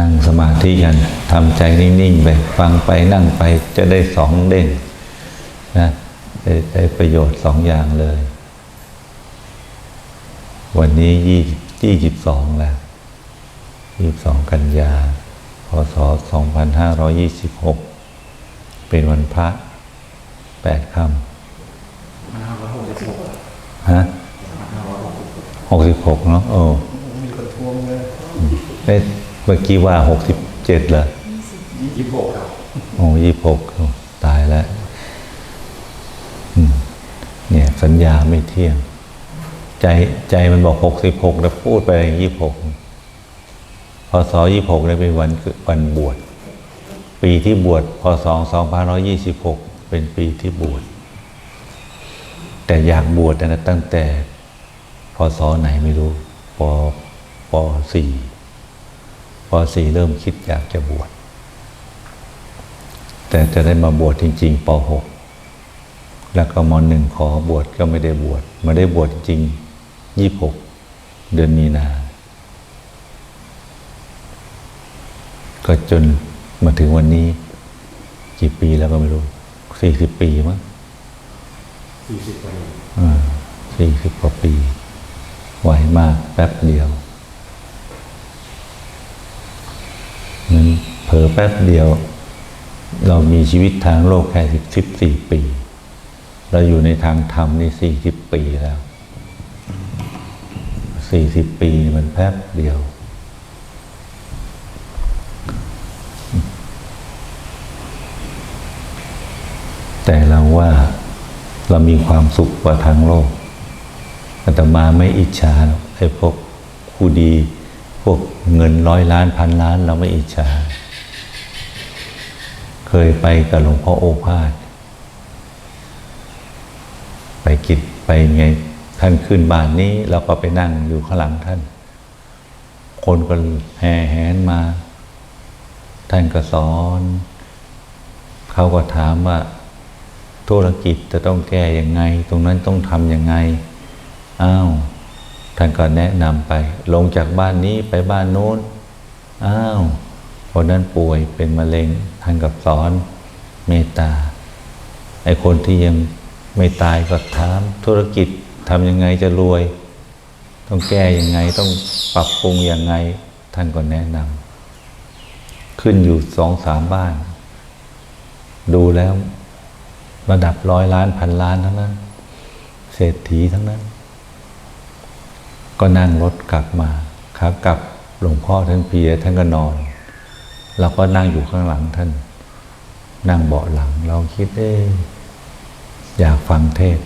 นั่งสมาธิกันทำใจนิ่งๆไปฟังไปนั่งไปจะได้สองเด้งนะได้ได้ประโยชน์สองอย่างเลย วันนี้ยี่ยี่สิบสองแล้วยี่สิบสองกันยา พศสองพันห้าร้อยี่สิบหกเป็นวันพระแปดค่ำฮะหกสิบหกเนาะโอ้มีคนทวงเลยเอ๊ะเมื่อกี้ว่าหกสิบเจ็ดเหรอยี่สิบหกครับโอ้ยี่หกตายแล้วอืมเนี่ย สัญญาไม่เที่ยง ใจใจมันบอกหกสิบหกแล้วพูดไปยี่หกพศยี่หกเนี่ยเป็นวันคือวันบวชปีที่บวชพศสองพันร้อยี่สิบหกเป็นปีที่บวชแต่อยากบวชนะตั้งแต่พศไหนไม่รู้ปปสี่ ปสี่เริ่มคิดอยากจะบวชแต่จะได้มาบวชจริง ๆปหกแล้วก็มหนึ่งขอบวชก็ไม่ได้บวชมาได้บวชจริงยี่หกเดือนมีนา ก็จนมาถึงวันนี้ กี่ปีแล้วก็ไม่รู้สี่สิบปีมั้งสี่สิบปีสี่สิบกว่าปีไวมากแป๊บเดียวนั้นเผลอแป๊บเดียว เรามีชีวิตทางโลกแค่สิบสิบสี่ปี เราอยู่ในทางธรรมนี่สี่สิบปีแล้วสี่สิบปีมันแป๊บเดียว แต่เราว่าเรามีความสุขกว่าทางโลกอาตมาไม่อิจฉาไอ้พวกผู้ดี พวกเงินร้อยล้านพันล้านเราไม่อิจฉา เคยไปกับหลวงพ่อโอภาส ไปกิจไปไงท่านขึ้นบ้านนี้เราก็ไปนั่งอยู่ข้างหลังท่าน คนก็แห่แหนมา ท่านก็สอน เขาก็ถามว่าธุรกิจจะต้องแก้ยังไง ตรงนั้นต้องทำยังไง อ้าว ท่านก็แนะนำไป ลงจากบ้านนี้ไปบ้านโน้น อ้าวคนนั้นป่วยเป็นมะเร็ง ท่านกับสอนเมตตาไอ้คนที่ยังไม่ตายก็ถามธุรกิจทำยังไงจะรวย ต้องแก้ยังไงต้องปรับปรุงยังไง ท่านก็แนะนำขึ้นอยู่สองสามบ้าน ดูแล้วระดับร้อยล้านพันล้านทั้งนั้น เศรษฐีทั้งนั้น ก็นั่งรถกลับมาขากลับหลวงพ่อท่านเพียท่านก็นอน เราก็นั่งอยู่ข้างหลังท่าน นั่งเบาะหลัง เราคิดเอ๊อยากฟังเทศ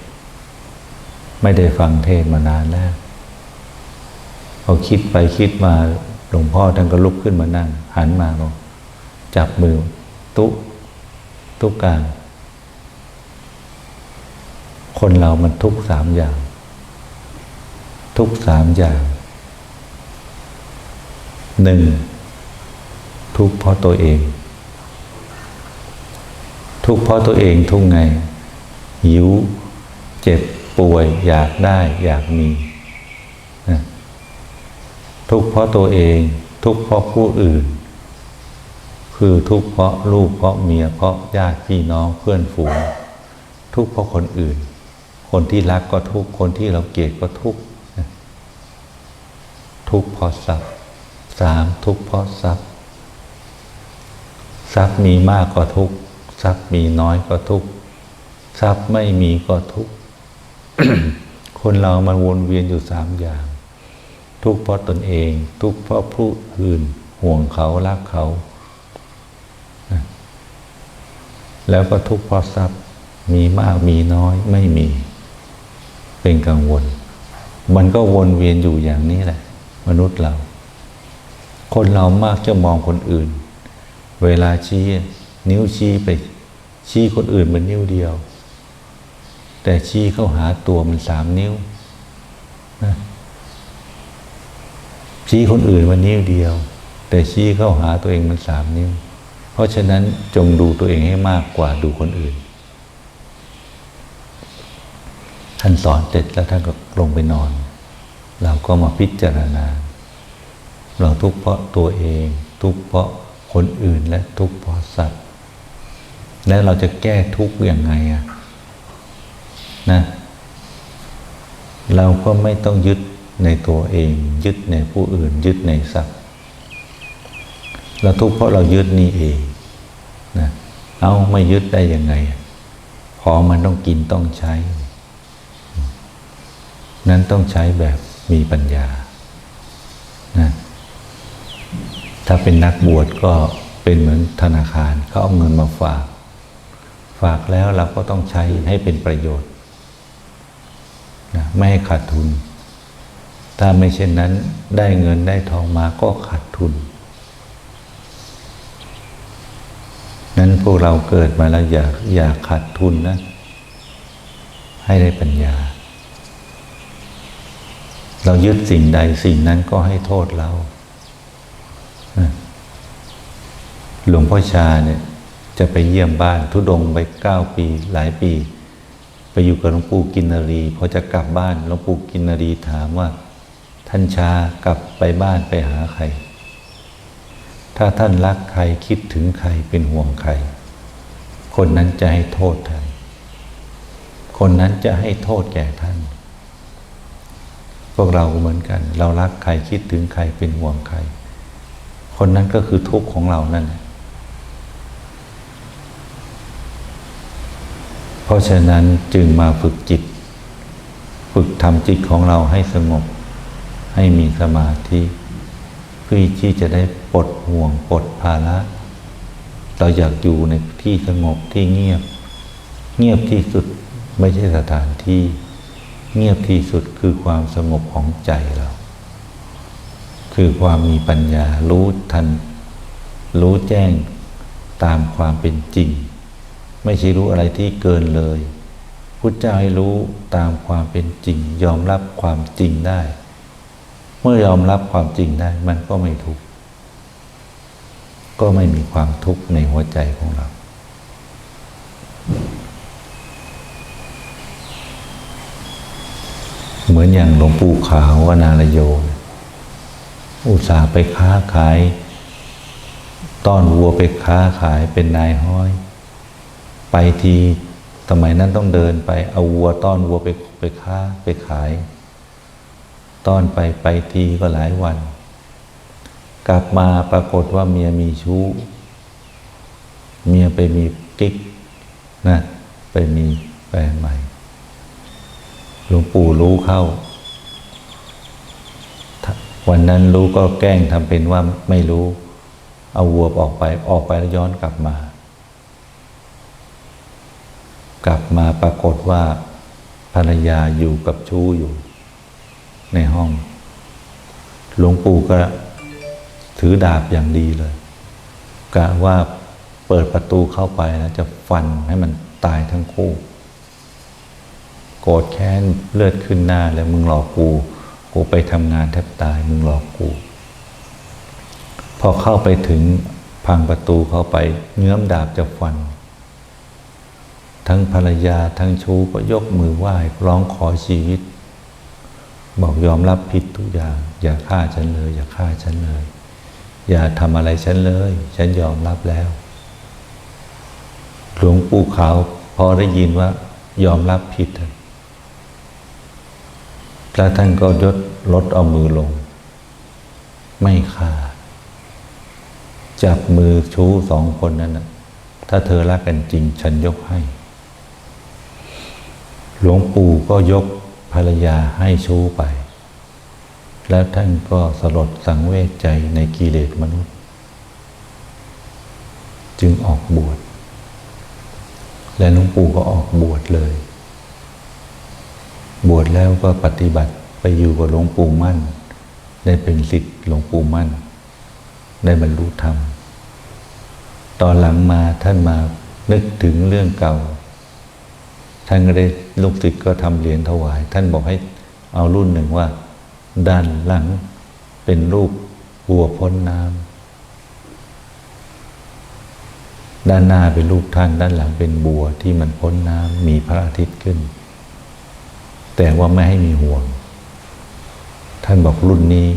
ไม่ได้ฟังเทศมานานแล้วพอคิดไปคิดมาหลวงพ่อท่านก็ลุกขึ้นมานั่ง หันมาบอกจับมือ ตุ๊ตุ๊กกางคนเรามันทุกสามอย่าง ทุกสามอย่างหนึ่ง ทุกข์เพราะตัวเอง ทุกข์เพราะตัวเองทุกไง หิว เจ็บป่วย อยากได้ อยากมี ทุกข์เพราะตัวเอง ทุกข์เพราะผู้อื่น คือทุกข์เพราะลูกเพราะเมียเพราะญาติพี่น้องเพื่อนฝูง ทุกข์เพราะคนอื่น คนที่รักก็ทุกข์คนที่เราเกลียดก็ทุกข์ทุกข์เพราะทรัพย์สามทุกข์เพราะทรัพย์ ทรัพย์มีมากก็ทุกข์ทรัพย์มีน้อยก็ทุกข์ทรัพย์ไม่มีก็ทุกข์คนเรามันวนเวียนอยู่สามอย่าง ทุกข์เพราะตนเอง ทุกข์เพราะผู้อื่น ห่วงเขารักเขา แล้วก็ทุกข์เพราะทรัพย์มีมากมีน้อยไม่มี เป็นกังวล มันก็วนเวียนอยู่อย่างนี้แหละ มนุษย์เรา คนเรามากจะมองคนอื่น เวลาชี้นิ้วชี้ไป ชี้คนอื่นมันนิ้วเดียว แต่ชี้เข้าหาตัวมันสามนิ้วนะชี้คนอื่นมันนิ้วเดียว แต่ชี้เข้าหาตัวเองมันสามนิ้ว เพราะฉะนั้นจงดูตัวเองให้มากกว่าดูคนอื่น ท่านสอนเสร็จแล้วท่านก็ลงไปนอน เราก็มาพิจารณา เราทุกข์เพราะตัวเอง ทุกข์เพราะ คนอื่นและทุกข์เพราะสัตว์ แล้วเราจะแก้ทุกข์ยังไงอะนะเราก็ไม่ต้องยึดในตัวเอง ยึดในผู้อื่น ยึดในสัตว์เราทุกข์เพราะเรายึดนี่เองนะเอาไม่ยึดได้ยังไงของมันต้องกินต้องใช้ นั้นต้องใช้แบบมีปัญญานะถ้าเป็นนักบวชก็เป็นเหมือนธนาคารเขาเอาเงินมาฝาก ฝากแล้วเราก็ต้องใช้ให้เป็นประโยชน์นะไม่ให้ขาดทุน ถ้าไม่เช่นนั้นได้เงินได้ทองมาก็ขาดทุน นั้นพวกเราเกิดมาแล้วอย่าอย่าขาดทุนนะ ให้ได้ปัญญา เรายึดสิ่งใดสิ่งนั้นก็ให้โทษเรา หลวงพ่อชาเนี่ยจะไปเยี่ยมบ้านทุดงไปเก้าปีหลายปี ไปอยู่กับหลวงปู่กินนรีพอจะกลับบ้านหลวงปู่กินนรีถามว่า ท่านชากลับไปบ้านไปหาใคร ถ้าท่านรักใครคิดถึงใครเป็นห่วงใคร คนนั้นจะให้โทษท่านคนนั้นจะให้โทษแก่ท่าน พวกเราเหมือนกัน เรารักใครคิดถึงใครเป็นห่วงใคร คนนั้นก็คือทุกข์ของเรานั่นแหละ เพราะฉะนั้นจึงมาฝึกจิต ฝึกทำจิตของเราให้สงบ ให้มีสมาธิเพื่อที่จะได้ปลดห่วงปลดภาระเราอยากอยู่ในที่สงบที่เงียบ เงียบที่สุดไม่ใช่สถานที่ เงียบที่สุดคือความสงบของใจเรา คือความมีปัญญารู้ทัน รู้แจ้งตามความเป็นจริง ไม่ใช่รู้อะไรที่เกินเลยพุทธเจ้าให้รู้ตามความเป็นจริง ยอมรับความจริงได้ เมื่อยอมรับความจริงได้ มันก็ไม่ทุกข์ก็ไม่มีความทุกข์ในหัวใจของเรา เหมือนอย่างหลวงปู่ขาววนารโย อุตส่าห์ไปค้าขาย ต้อนวัวไปค้าขายเป็นนายห้อย ไปทีสมัยนั้นต้องเดินไป เอาวัวต้อนวัวไปไปค้าไปขาย ต้อนไปไปทีก็หลายวัน กลับมาปรากฏว่าเมียมีชู้ เมียไปมีกิ๊กนะไปมีแฟนใหม่ หลวงปู่รู้เข้า วันนั้นรู้ก็แกล้งทำเป็นว่าไม่รู้ เอาวัวออกไปออกไปแล้วย้อนกลับมา กลับมาปรากฏว่าภรรยาอยู่กับชู้อยู่ ในห้อง หลวงปู่ก็ถือดาบอย่างดีเลย กะว่าเปิดประตูเข้าไปแล้วจะฟันให้มันตายทั้งคู่ โกรธแค้นเลือดขึ้นหน้าแล้วมึงหลอกกู กูไปทำงานแทบตายมึงหลอกกู พอเข้าไปถึงพังประตูเข้าไป เงื้อมดาบจะฟัน ทั้งภรรยาทั้งชู้ก็ยกมือไหว้ร้องขอชีวิต บอกยอมรับผิดทุกอย่าง อย่าฆ่าฉันเลย อย่าฆ่าฉันเลย อย่าทำอะไรฉันเลย ฉันยอมรับแล้ว หลวงปู่ขาวพอได้ยินว่ายอมรับผิดแล้วท่านก็ยดลดเอามือลง ไม่ฆ่า จับมือชู้สองคนนั้นนะถ้าเธอรักกันจริง ฉันยกให้ หลวงปู่ก็ยกภรรยาให้ชู้ไป แล้วท่านก็สลดสังเวชใจในกิเลสมนุษย์ จึงออกบวช และหลวงปู่ก็ออกบวชเลย บวชแล้วก็ปฏิบัติไปอยู่กับหลวงปู่มั่น ได้เป็นศิษย์หลวงปู่มั่น ได้บรรลุธรรม ตอนหลังมาท่านมานึกถึงเรื่องเก่า ท่านก็ได้ลูกศิษย์ก็ทำเหรียญถวาย ท่านบอกให้เอารุ่นหนึ่งว่า ด้านหลังเป็นรูปบัวพ้นน้ำด้านหน้าเป็นรูปท่าน ด้านหลังเป็นบัวที่มันพ้นน้ำมีพระอาทิตย์ขึ้น แต่ว่าไม่ให้มีห่วง ท่านบอกรุ่นนี้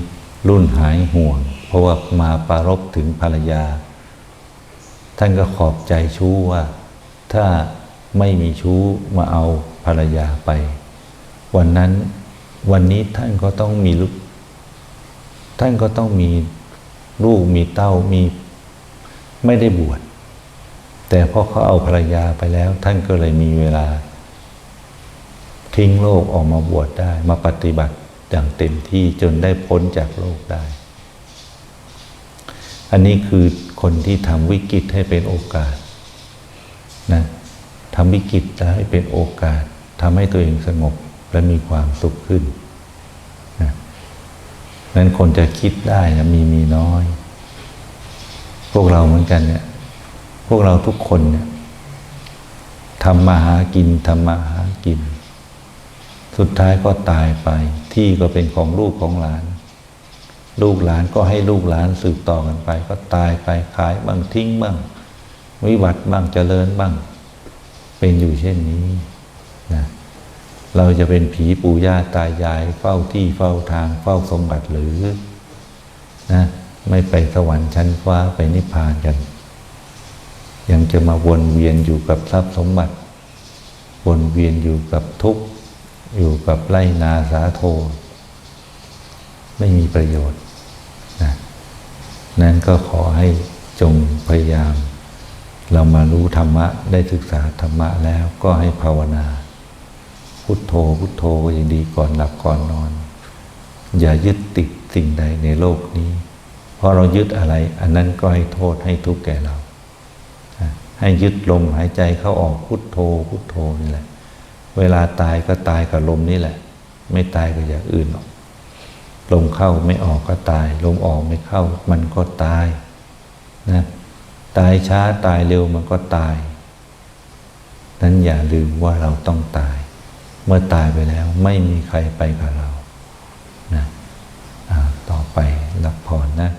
รุ่นหายห่วง เพราะว่ามาปรารบถึงภรรยา ท่านก็ขอบใจชู้ว่า ถ้า ไม่มีชู้มาเอาภรรยาไป วันนั้นวันนี้ท่านก็ต้องมีลูกท่านก็ต้องมีลูกมีเต้ามีไม่ได้บวชแต่พอเขาเอาภรรยาไปแล้ว ท่านก็เลยมีเวลา ทิ้งโลกออกมาบวชได้ มาปฏิบัติอย่างเต็มที่จนได้พ้นจากโลกได้ อันนี้คือคนที่ทำวิกฤตให้เป็นโอกาสนะ ทำวิกฤตให้เป็นโอกาสทำให้ตัวเองสงบและมีความสุขขึ้นนะนั้นคนจะคิดได้นะมีมีน้อย พวกเราเหมือนกันเนี่ย พวกเราทุกคนเนี่ยทำมาหากินทำมาหากิน สุดท้ายก็ตายไป ที่ก็เป็นของลูกของหลาน ลูกหลานก็ให้ลูกหลานสืบต่อกันไป ก็ตายไปขายบ้างทิ้งบ้างวิบัติบ้างเจริญบ้าง เป็นอยู่เช่นนี้นะเราจะเป็นผีปู่ย่าตายาย เฝ้าที่เฝ้าทางเฝ้าสมบัติหรือนะไม่ไปสวรรค์ชั้นฟ้าไปนิพพานกัน ยังจะมาวนเวียนอยู่กับทรัพย์สมบัติ วนเวียนอยู่กับทุกข์อยู่กับไล่นาสาโท ไม่มีประโยชน์นะนั้นก็ขอให้จงพยายาม เรามารู้ธรรมะได้ศึกษาธรรมะแล้วก็ให้ภาวนา พุทโธพุทโธก็ยังดีก่อนหลับก่อนนอน อย่ายึดติดสิ่งใดในโลกนี้ เพราะเรายึดอะไร อันนั้นก็ให้โทษให้ทุกข์แก่เรา ให้ยึดลมหายใจเข้าออกพุทโธ พุทโธนี่แหละ เวลาตายก็ตายกับลมนี่แหละ ไม่ตายกับอย่างอื่นหรอกลมเข้าไม่ออกก็ตาย ลมออกไม่เข้ามันก็ตายนะ ตายช้าตายเร็วมันก็ตาย นั้นอย่าลืมว่าเราต้องตาย เมื่อตายไปแล้วไม่มีใครไปกับเรานะอ่าต่อไปรับพรนะ